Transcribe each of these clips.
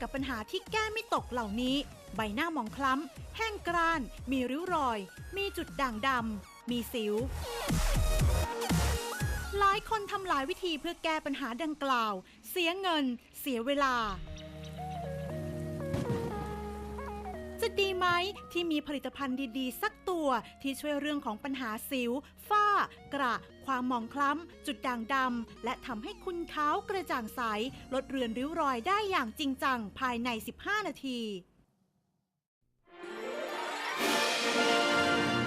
กับปัญหาที่แก้ไม่ตกเหล่านี้ ใบหน้าหมองคล้ำ แห้งกร้าน มีริ้วรอย มีจุดด่างดำ มีสิว หลายคนทำหลายวิธีเพื่อแก้ปัญหาดังกล่าว เสียเงิน เสียเวลา ดีไหมที่มีผลิตภัณฑ์ดีๆ สักตัวที่ช่วยเรื่องของปัญหาสิว ฝ้า กระ ความหมองคล้ำ จุดด่างดำ และทำให้คุณขาวกระจ่างใส ลดเรือนริ้วรอยได้อย่างจริงจังภายใน 15 นาที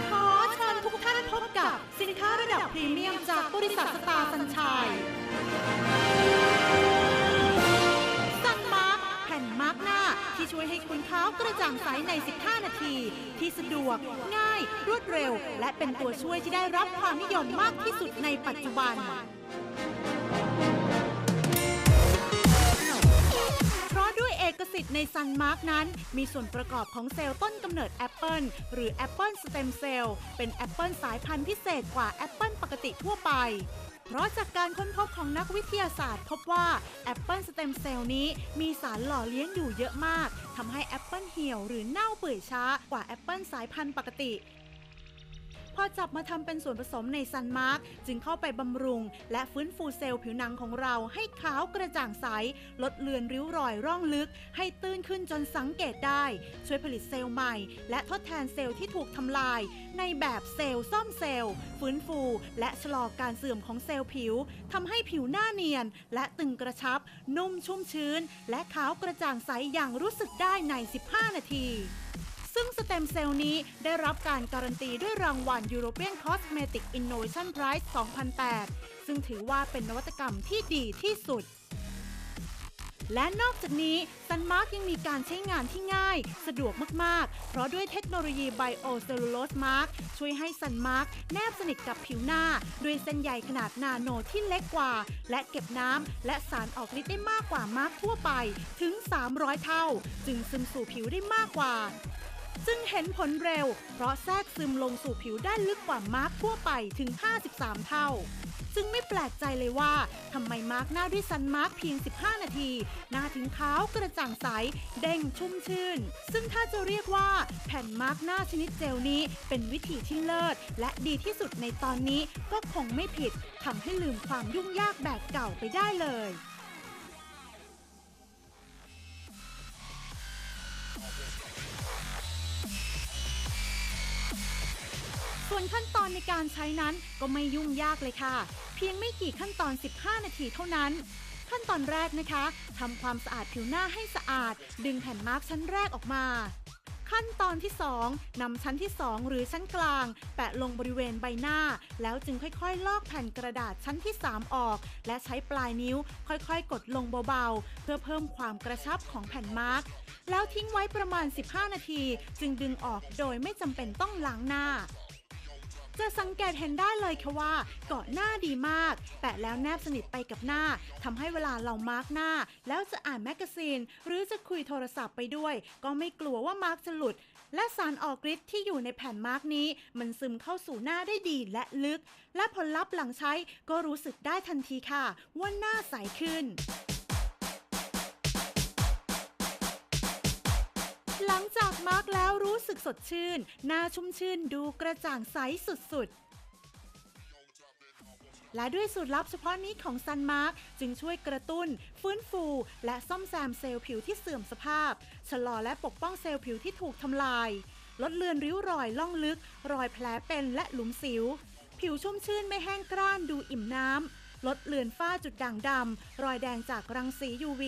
ขอเชิญทุกท่านพบกับสินค้าระดับพรีเมียมจากบริษัทสตาร์สัญชัย คุณเขากระจ่างใสใน 15 นาที ที่สะดวก ง่าย รวดเร็ว และเป็นตัวช่วยที่ได้รับความนิยมมากที่สุดในปัจจุบัน เพราะด้วยเอกสิทธิ์ในซันมาร์กนั้น มีส่วนประกอบของเซลล์ต้นกำเนิดแอปเปิลหรือแอปเปิลสเต็มเซลล์เป็นแอปเปิลสายพันธุ์พิเศษกว่าแอปเปิลปกติทั่วไป เพราะจากการค้นพบของนักวิทยาศาสตร์ พบว่าแอปเปิลสเต็มเซลล์นี้มีสารหล่อเลี้ยงอยู่เยอะมากทำให้แอปเปิลเหี่ยวหรือเน่าเปื่อยช้ากว่าแอปเปิลสายพันธุ์ปกติ พอจับมาทำเป็นส่วนผสมในซันมาร์กจึงเข้าไปบำรุง และฟื้นฟูเซลล์ผิวหนังของเราให้ขาวกระจ่างใส ลดเลือนริ้วรอยร่องลึก ให้ตื้นขึ้นจนสังเกตได้ ช่วยผลิตเซลล์ใหม่ และทดแทนเซลล์ที่ถูกทำลาย ในแบบเซลล์ซ่อมเซลล์ฟื้นฟู และชะลอการเสื่อมของเซลล์ผิวทำให้ผิวหน้าเนียน และตึงกระชับ นุ่มชุ่มชื้น และขาวกระจ่างใสอย่างรู้สึกได้ใน 15 นาที ซึ่งสเต็มเซลล์นี้ได้รับการการันตีด้วยรางวัล European Cosmetic Innovation Prize 2008 ซึ่งถือว่าเป็นนวัตกรรมที่ดีที่สุด และนอกจากนี้ซันมาร์กยังมีการใช้งานที่ง่าย สะดวกมาก ๆ เพราะด้วยเทคโนโลยีไบโอเซลลูโลสมาร์กช่วยให้ซันมาร์กแนบสนิทกับผิวหน้า ด้วยเส้นใยขนาดนาโนที่เล็กกว่า และเก็บน้ำและสารออกฤทธิ์ได้มากกว่ามาร์กทั่วไปถึง 300 เท่า จึงซึมสู่ผิวได้มากกว่า จึงเห็นผลเร็ว เพราะแทรกซึมลงสู่ผิวได้ลึกกว่ามาร์กทั่วไปถึง 53 เท่า จึงไม่แปลกใจเลยว่าทำไมมาร์กหน้าด้วยซันมาร์กเพียง 15 นาที หน้าถึงขาวกระจ่างใส เด้งชุ่มชื่น ซึ่งถ้าจะเรียกว่าแผ่นมาร์กหน้าชนิดเจลนี้เป็นวิธีที่เลิศ และดีที่สุดในตอนนี้ก็คงไม่ผิดทำให้ลืมความยุ่งยากแบบเก่าไปได้เลย ส่วนขั้นตอนในการใช้นั้นก็ไม่ยุ่งยากเลยค่ะ เพียงไม่กี่ขั้นตอน 15 นาทีเท่านั้น ขั้นตอนแรกนะคะทำความสะอาดผิวหน้าให้สะอาด ดึงแผ่นมาร์กชั้นแรกออกมา ขั้นตอนที่2นำชั้นที่ 2 หรือชั้นกลาง แปะลงบริเวณใบหน้า แล้วจึงค่อยๆ ลอกแผ่นกระดาษชั้นที่ 3 ออก และใช้ปลายนิ้ว ค่อยๆ กดลงเบาๆ เพื่อเพิ่มความกระชับของแผ่นมาร์กแล้วทิ้งไว้ประมาณ 15 นาที จึงดึงออกโดยไม่จำเป็นต้องล้างหน้า จะสังเกตเห็นได้เลยค่ะว่า เกาะหน้าดีมากแปะแล้วแนบสนิทไปกับหน้าทำให้เวลาเรามาร์กหน้า แล้วจะอ่านแมกกาซีน หรือจะคุยโทรศัพท์ไปด้วย ก็ไม่กลัวว่ามาร์กจะหลุด และสารออกฤทธิ์ที่อยู่ในแผ่นมาร์กนี้ มันซึมเข้าสู่หน้าได้ดีและลึก และผลลัพธ์หลังใช้ก็รู้สึกได้ทันทีค่ะว่าหน้าใสขึ้น สึกสดชื่น หน้าชุ่มชื่นดูกระจ่างใสสุดๆ และด้วยสูตรลับเฉพาะนี้ของซันมาร์กจึงช่วยกระตุ้น ฟื้นฟู และซ่อมแซมเซลล์ผิวที่เสื่อมสภาพ ชะลอและปกป้องเซลล์ผิวที่ถูกทำลาย ลดเลือนริ้วรอยล่องลึก รอยแผลเป็นและหลุมสิว ผิวชุ่มชื่นไม่แห้งกร้านดูอิ่มน้ำลดเลือนฝ้าจุดด่างดำ รอยแดงจากรังสี UV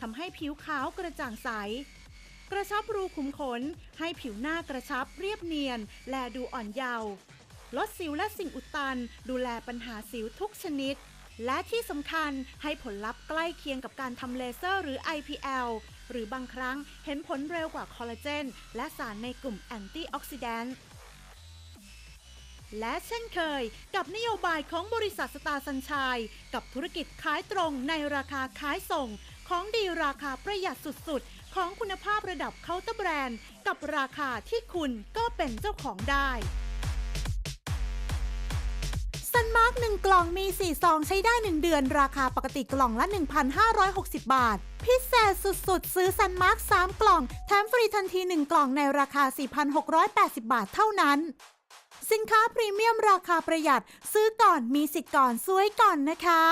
ทำให้ผิวขาวกระจ่างใส กระชับรูขุมขน ให้ผิวหน้ากระชับเรียบเนียน และดูอ่อนเยาว์ลดสิวและสิ่งอุดตัน ดูแลปัญหาสิวทุกชนิด และที่สำคัญให้ผลลัพธ์ใกล้เคียงกับการทำเลเซอร์หรือ IPL หรือบางครั้งเห็นผลเร็วกว่าคอลลาเจน และสารในกลุ่มแอนตี้ออกซิแดนต์และเช่นเคย กับนโยบายของบริษัทสตาร์สัญชัย กับธุรกิจขายตรงในราคาขายส่ง ของดีราคาประหยัดสุดๆ ของคุณภาพระดับเคาน์เตอร์แบรนด์ กับราคาที่คุณก็เป็นเจ้าของได้ซันมาร์ก1กล่องมี 4 ซองใช้ได้ 1 เดือน ราคาปกติกล่องละ 1,560 บาท พิเศษสุดๆ ซื้อซันมาร์ก3กล่อง แถมฟรีทันที 1 กล่องในราคา 4,680 บาทเท่านั้น สินค้าพรีเมียมราคาประหยัด ซื้อก่อนมีสิทธิ์ก่อน สวยก่อนนะคะ